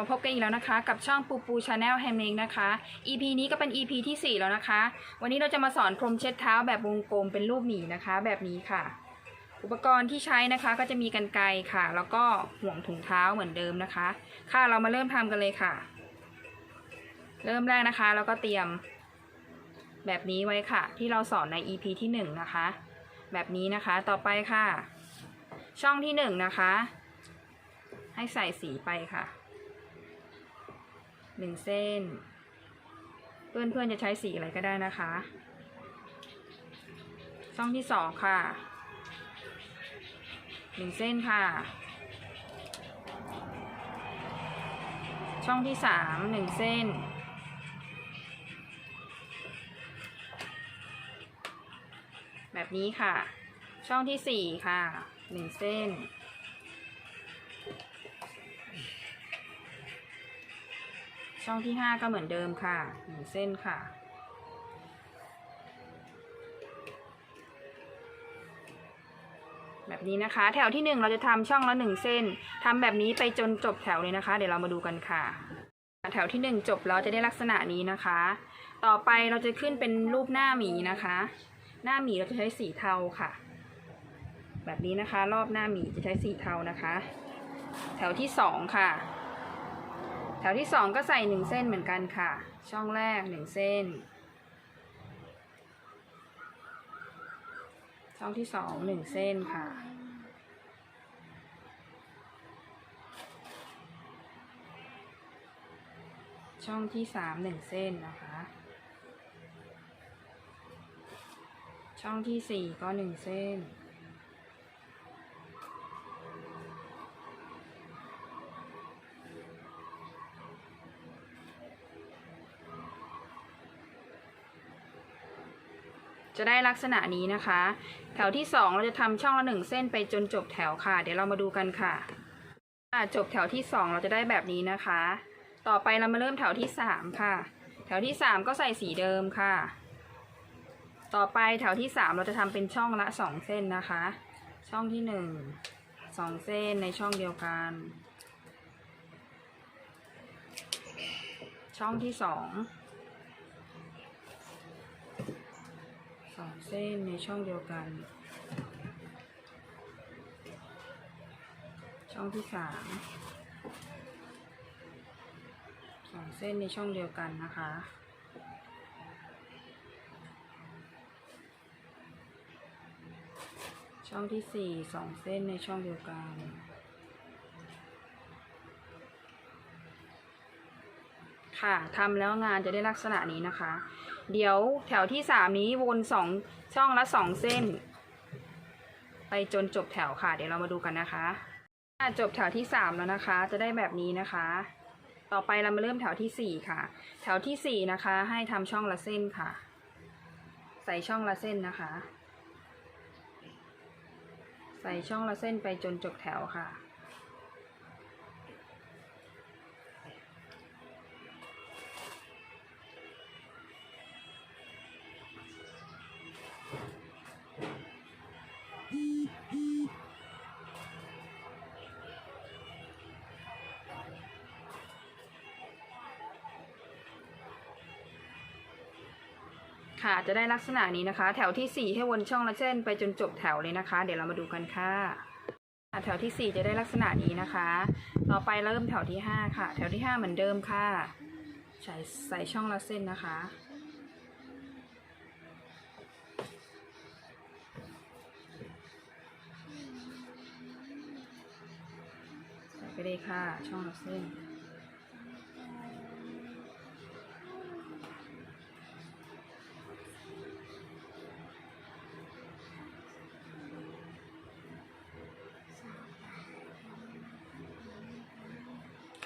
มาพบกันอีกแล้วนะคะ กับช่องปูปูชาแนลแฮมเองนะคะ EP นี้ก็เป็น EP ที่ 4 แล้วนะคะ วันนี้เราจะมาสอนพรมเช็ดเท้าแบบวงกลมเป็นรูปหมีนะคะ แบบนี้ค่ะ อุปกรณ์ที่ใช้นะคะก็จะมีกันไกรค่ะ แล้วก็ห่วงถุงเท้าเหมือนเดิมนะคะ ค่ะเรามาเริ่มทำกันเลยค่ะ เริ่มแรกนะคะ แล้วก็เตรียมแบบนี้ไว้ค่ะ ที่เราสอนใน EP ที่ 1 นะคะ แบบนี้นะคะต่อไปค่ะ ช่องที่ 1 นะคะให้ใส่สีไปค่ะ หนึ่งเส้น เพื่อนๆจะใช้สีอะไรก็ได้นะคะ ช่องที่สองค่ะหนึ่งเส้นค่ะ ช่องที่สามหนึ่งเส้น แบบนี้ค่ะ ช่องที่สี่ค่ะหนึ่งเส้น ช่องที่ห้าก็เหมือนเดิมค่ะหนึ่งเส้นค่ะ แบบนี้นะคะ แถวที่หนึ่งเราจะทำช่องละหนึ่งเส้นทำแบบนี้ไปจนจบแถวเลยนะคะ เดี๋ยวเรามาดูกันค่ะ แถวที่หนึ่งจบเราจะได้ลักษณะนี้นะคะ ต่อไปเราจะขึ้นเป็นรูปหน้าหมีนะคะ หน้าหมีเราจะใช้สีเทาค่ะ แบบนี้นะคะ รอบหน้าหมีจะใช้สีเทานะคะ แถวที่สองค่ะ แถวที่สองก็ใส่หนึ่งเส้นเหมือนกันค่ะ ช่องแรกหนึ่งเส้น ช่องที่สองหนึ่งเส้นค่ะ ช่องที่สามหนึ่งเส้นนะคะ ช่องที่สี่ก็หนึ่งเส้น จะได้ลักษณะนี้นะคะ แถวที่สองเราจะทำช่องละหนึ่งเส้นไปจนจบแถวค่ะ เดี๋ยวเรามาดูกันค่ะจบแถวที่สองเราจะได้แบบนี้นะคะ ต่อไปเรามาเริ่มแถวที่สามค่ะ แถวที่สามก็ใส่สีเดิมค่ะ ต่อไปแถวที่สามเราจะทำเป็นช่องละสองเส้นนะคะ ช่องที่หนึ่งสองเส้นในช่องเดียวกัน ช่องที่ส องสองเส้นในช่องเดียวกัน ช่องที่สามสองเส้นในช่องเดียวกันนะคะช่องที่สี่สองเส้นในช่องเดียวกัน ค่ะทำแล้วงานจะได้ลักษณะนี้นะคะ เดี๋ยวแถวที่สามนี้วนสองช่องละสองเส้น ไปจนจบแถวค่ะ เดี๋ยวเรามาดูกันนะคะจบแถวที่สามแล้วนะคะ จะได้แบบนี้นะคะ ต่อไปเรามาเริ่มแถวที่สี่ค่ะ แถวที่สี่นะคะ ให้ทำช่องละเส้นค่ะ ใส่ช่องละเส้นนะคะ ใส่ช่องละเส้นไปจนจบแถวค่ะ ค่ะ จะได้ลักษณะนี้นะคะ แถวที่ 4 ให้วนช่องละเส้นไปจนจบแถวเลยนะคะ เดี๋ยวเรามาดูกันค่ะแถวที่ 4 จะได้ลักษณะนี้นะคะ ต่อไปเริ่มแถวที่ 5 ค่ะ แถวที่ 5 เหมือนเดิมค่ะ ใส่ใส่ช่องละเส้นนะคะ ใส่ไปเลยค่ะ ช่องละเส้น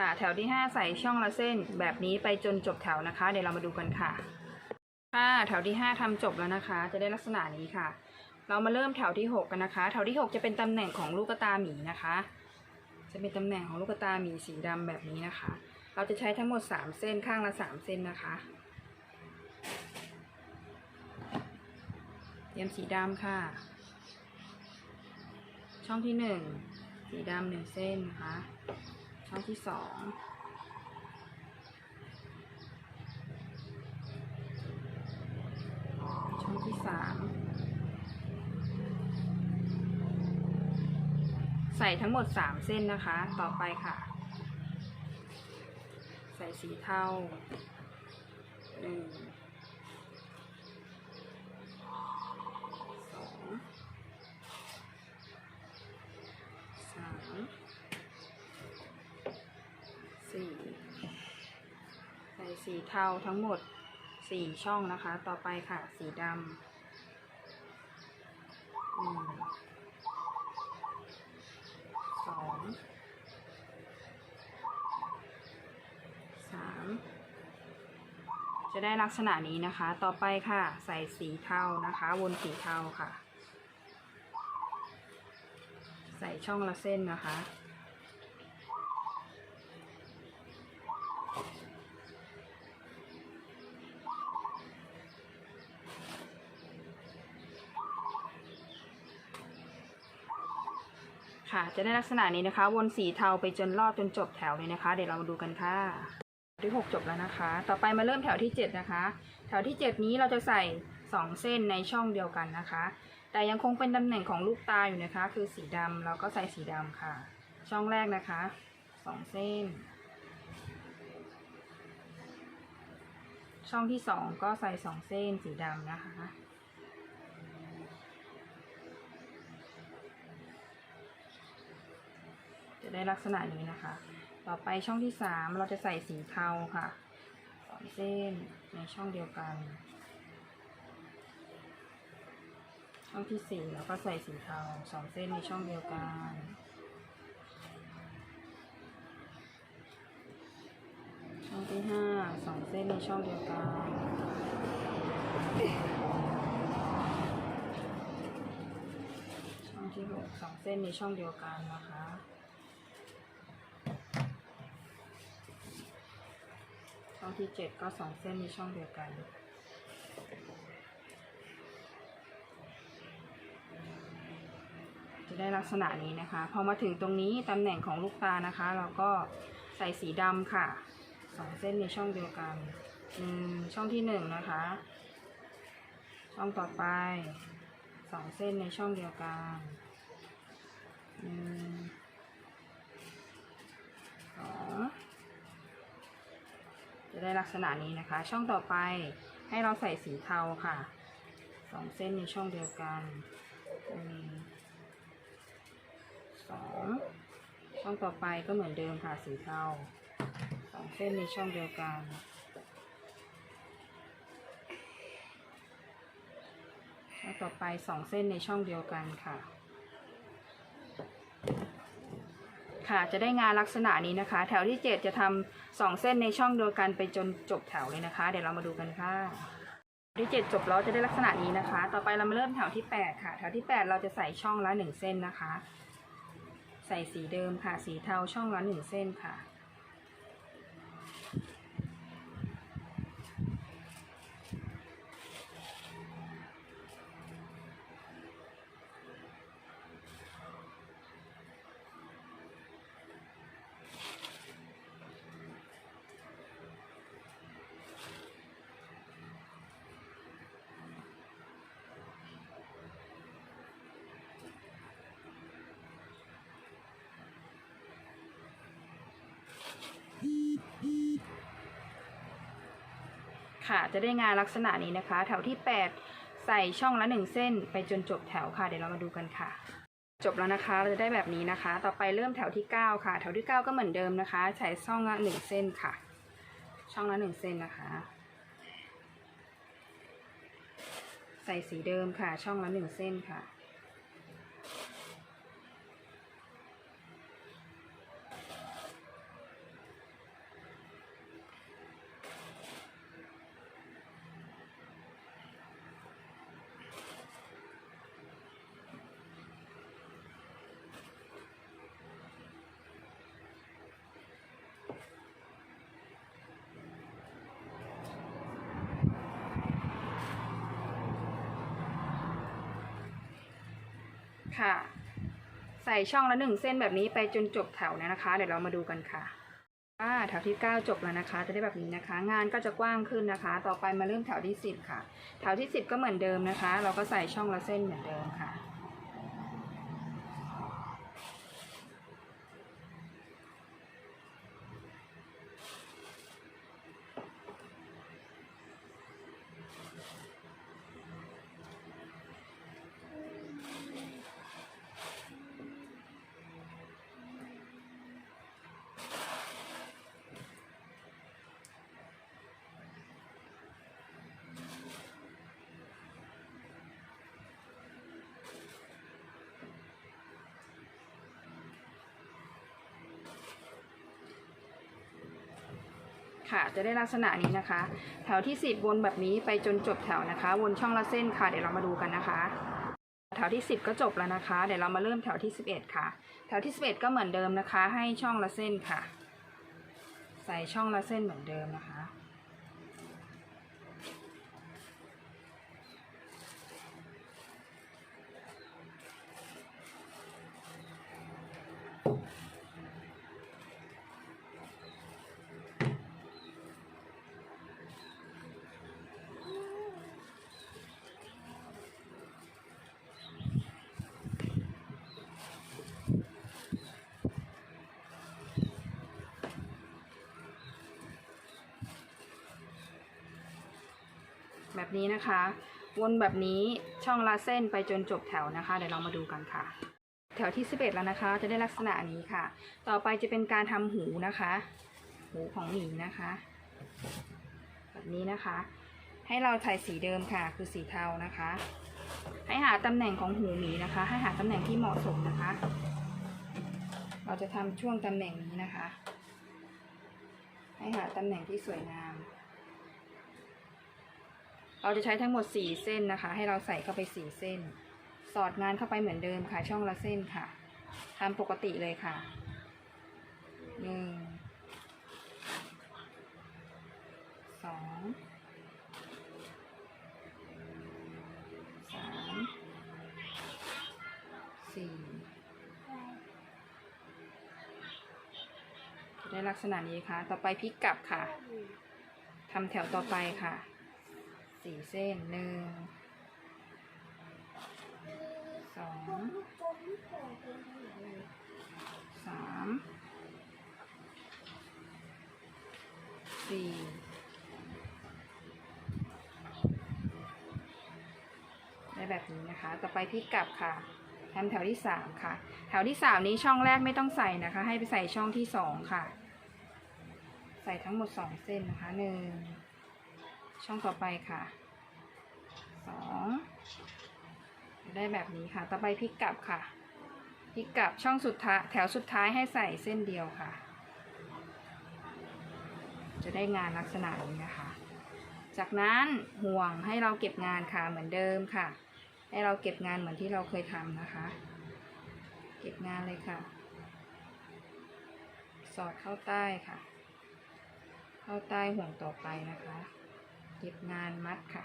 ค่ะ แถวที่ 5 ใส่ช่องละเส้นแบบนี้ไปจนจบแถวนะคะ เดี๋ยวเรามาดูกันค่ะค่ะแถวที่ 5ทำจบแล้วนะคะ จะได้ลักษณะนี้ค่ะ เรามาเริ่มแถวที่ 6 กันนะคะ แถวที่ 6 จะเป็นตำแหน่งของลูกตาหมีนะคะ จะเป็นตำแหน่งของลูกตาหมีสีดำแบบนี้นะคะ เราจะใช้ทั้งหมด 3 เส้นข้างละ 3 เส้นนะคะเตรียมสีดำค่ะ ช่องที่ 1 สีดำหนึ่งเส้นนะคะ ช่องที่สองช่องที่สามใส่ทั้งหมดสามเส้นนะคะ ต่อไปค่ะ ใส่สีเทาหนึ่ง สีเทาทั้งหมดสี่ช่องนะคะ ต่อไปค่ะ สีดำหนึ่งสองสามจะได้ลักษณะนี้นะคะ ต่อไปค่ะ ใส่สีเทานะคะ วนสีเทาค่ะ ใส่ช่องละเส้นนะคะ จะได้ลักษณะนี้นะคะ วนสีเทาไปจนรอบจนจบแถวเลยนะคะ เดี๋ยวเรามาดูกันค่ะที่หกจบแล้วนะคะ ต่อไปมาเริ่มแถวที่เจ็ดนะคะ แถวที่เจ็ดนี้เราจะใส่สองเส้นในช่องเดียวกันนะคะ แต่ยังคงเป็นตำแหน่งของลูกตาอยู่นะคะ คือสีดำเราก็ใส่สีดำค่ะ ช่องแรกนะคะสองเส้น ช่องที่สองก็ใส่สองเส้นสีดำนะคะ จะได้ลักษณะนี้นะคะ ต่อไปช่องที่สามเราจะใส่สีเทาค่ะสองเส้นในช่องเดียวกัน ช่องที่สี่เราก็ใส่สีเทาสองเส้นในช่องเดียวกันช่องที่ห้าสองเส้นในช่องเดียวกัน ช่องที่หกสองเส้นในช่องเดียวกันนะคะ องที่เจ็ดก็สองเส้นในช่องเดียวกัน จะได้ลักษณะนี้นะคะ พอมาถึงตรงนี้ตำแหน่งของลูกตานะคะ เราก็ใส่สีดำค่ะสองเส้นในช่องเดียวกันหนึ่งช่องที่หนึ่งนะคะ ช่องต่อไปสองเส้นในช่องเดียวกันหนึ่งสอง จะได้ลักษณะนี้นะคะ ช่องต่อไปให้เราใส่สีเทาค่ะสองเส้นในช่องเดียวกันหนึ่งสองช่องต่อไปก็เหมือนเดิมค่ะสีเทาสองเส้นในช่องเดียวกันแล้วต่อไปสองเส้นในช่องเดียวกันค่ะ ค่ะ จะได้งานลักษณะนี้นะคะ แถวที่เจ็ดจะทำสองเส้นในช่องเดียวกันไปจนจบแถวเลยนะคะ เดี๋ยวเรามาดูกันค่ะแถวที่เจ็ดจบแล้วจะได้ลักษณะนี้นะคะ ต่อไปเรามาเริ่มแถวที่แปดค่ะ แถวที่แปดเราจะใส่ช่องละหนึ่งเส้นนะคะ ใส่สีเดิมค่ะ สีเทาช่องละหนึ่งเส้นค่ะ ค่ะ จะได้งานลักษณะนี้นะคะ แถวที่ 8 ใส่ช่องละ 1 เส้น ไปจนจบแถวค่ะ เดี๋ยวเรามาดูกันค่ะ จบแล้วนะคะเราจะได้แบบนี้นะคะ ต่อไปเริ่มแถวที่ 9 ค่ะ แถวที่ 9 ก็เหมือนเดิมนะคะ ใส่ช่องละ 1 เส้นค่ะ ช่องละ 1 เส้นนะคะ ใส่สีเดิมค่ะ ช่องละ 1 เส้นค่ะ ค่ะ ใส่ช่องละหนึ่งเส้นแบบนี้ไปจนจบแถวเนี่ยนะคะ เดี๋ยวเรามาดูกันค่ะอ่าแถวที่ 9 จบแล้วนะคะ จะได้แบบนี้นะคะ งานก็จะกว้างขึ้นนะคะ ต่อไปมาเริ่มแถวที่ 10 ค่ะ แถวที่ 10 ก็เหมือนเดิมนะคะ เราก็ใส่ช่องละเส้นเหมือนเดิมค่ะ ค่ะ จะได้ลักษณะนี้นะคะ แถวที่ 10 วนแบบนี้ไปจนจบแถวนะคะ วนช่องละเส้นค่ะ เดี๋ยวเรามาดูกันนะคะ แถวที่ 10 ก็จบแล้วนะคะ เดี๋ยวเรามาเริ่มแถวที่ 11 ค่ะ แถวที่ 11 ก็เหมือนเดิมนะคะ ให้ช่องละเส้นค่ะ ใส่ช่องละเส้นเหมือนเดิมนะคะ นี้นะคะ วนแบบนี้ช่องละเส้นไปจนจบแถวนะคะ เดี๋ยวเรามาดูกันค่ะ แถวที่ 11 แล้วนะคะ จะได้ลักษณะนี้ค่ะ ต่อไปจะเป็นการทำหูนะคะ หูของหมีนะคะ แบบนี้นะคะ ให้เราใส่สีเดิมค่ะ คือสีเทานะคะ ให้หาตำแหน่งของหูหมีนะคะ ให้หาตำแหน่งที่เหมาะสมนะคะ เราจะทำช่วงตำแหน่งนี้นะคะ ให้หาตำแหน่งที่สวยงาม เราจะใช้ทั้งหมด 4 เส้นนะคะ ให้เราใส่เข้าไป 4 เส้น สอดงานเข้าไปเหมือนเดิมค่ะ ช่องละเส้นค่ะทำปกติเลยค่ะหนึ่งสองสามสี่ได้ลักษณะนี้ค่ะ ต่อไปพลิกกลับค่ะทำแถวต่อไปค่ะ สี่เส้นหนึ่งสองสามสี่ได้แบบนี้นะคะ ต่อไปพลิกกลับค่ะทำแถวที่สามค่ะ แถวที่สามนี้ช่องแรกไม่ต้องใส่นะคะ ให้ไปใส่ช่องที่สองค่ะ ใส่ทั้งหมดสองเส้นนะคะหนึ่ง ช่องต่อไปค่ะสองได้แบบนี้ค่ะ ต่อไปพลิกกลับค่ะพลิกกลับช่องสุดท้ายแถวสุดท้ายให้ใส่เส้นเดียวค่ะ จะได้งานลักษณะนี้นะคะ จากนั้นห่วงให้เราเก็บงานค่ะเหมือนเดิมค่ะ ให้เราเก็บงานเหมือนที่เราเคยทำนะคะ เก็บงานเลยค่ะ สอดเข้าใต้ค่ะ เข้าใต้ห่วงต่อไปนะคะ เก็บงานมัดค่ะ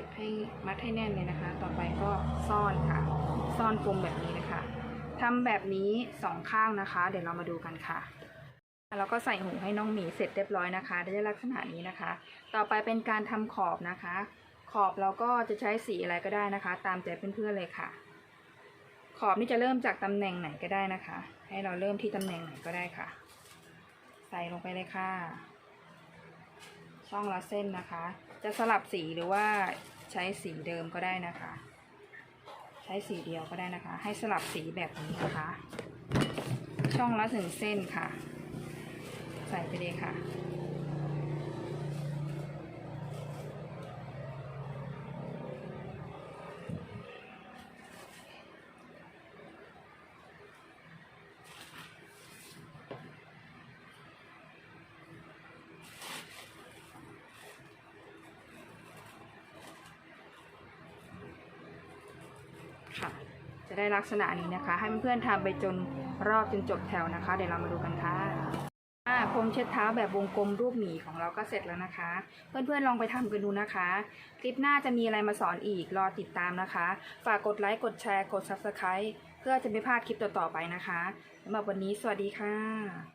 ก็บให้มัดให้แน่นเลยนะคะ ต่อไปก็ซ่อนค่ะ ซ่อนปมแบบนี้นะคะทำแบบนี้สองข้างนะคะ เดี๋ยวเรามาดูกันค่ะแล้วก็ใส่หูให้น้องหมีเสร็จเรียบร้อยนะคะ ได้ลักษณะนี้นะคะ ต่อไปเป็นการทำขอบนะคะ ขอบเราก็จะใช้สีอะไรก็ได้นะคะ ตามใจเพื่อนๆเลยค่ะ ขอบนี่จะเริ่มจากตำแหน่งไหนก็ได้นะคะ ให้เราเริ่มที่ตำแหน่งไหนก็ได้ค่ะ ใส่ลงไปเลยค่ะ ช่องละเส้นนะคะ จะสลับสีหรือว่า ใช้สีเดิมก็ได้นะคะ ใช้สีเดียวก็ได้นะคะ ให้สลับสีแบบนี้นะคะ ช่องละถึงเส้นค่ะ ใส่ไปเลยค่ะ ค่ะ จะได้ลักษณะนี้นะคะ ให้เพื่อนๆทำไปจนรอบจนจบแถวนะคะ เดี๋ยวเรามาดูกันค่ะอาพรมเช็ดเท้าแบบวงกลมรูปหมีของเราก็เสร็จแล้วนะคะ เพื่อนๆลองไปทำกันดูนะคะ คลิปหน้าจะมีอะไรมาสอนอีกรอติดตามนะคะ ฝากกดไลค์กดแชร์กด Subscribe เพื่อจะไม่พลาดคลิปต่อๆไปนะคะสำหรับวันนี้สวัสดีค่ะ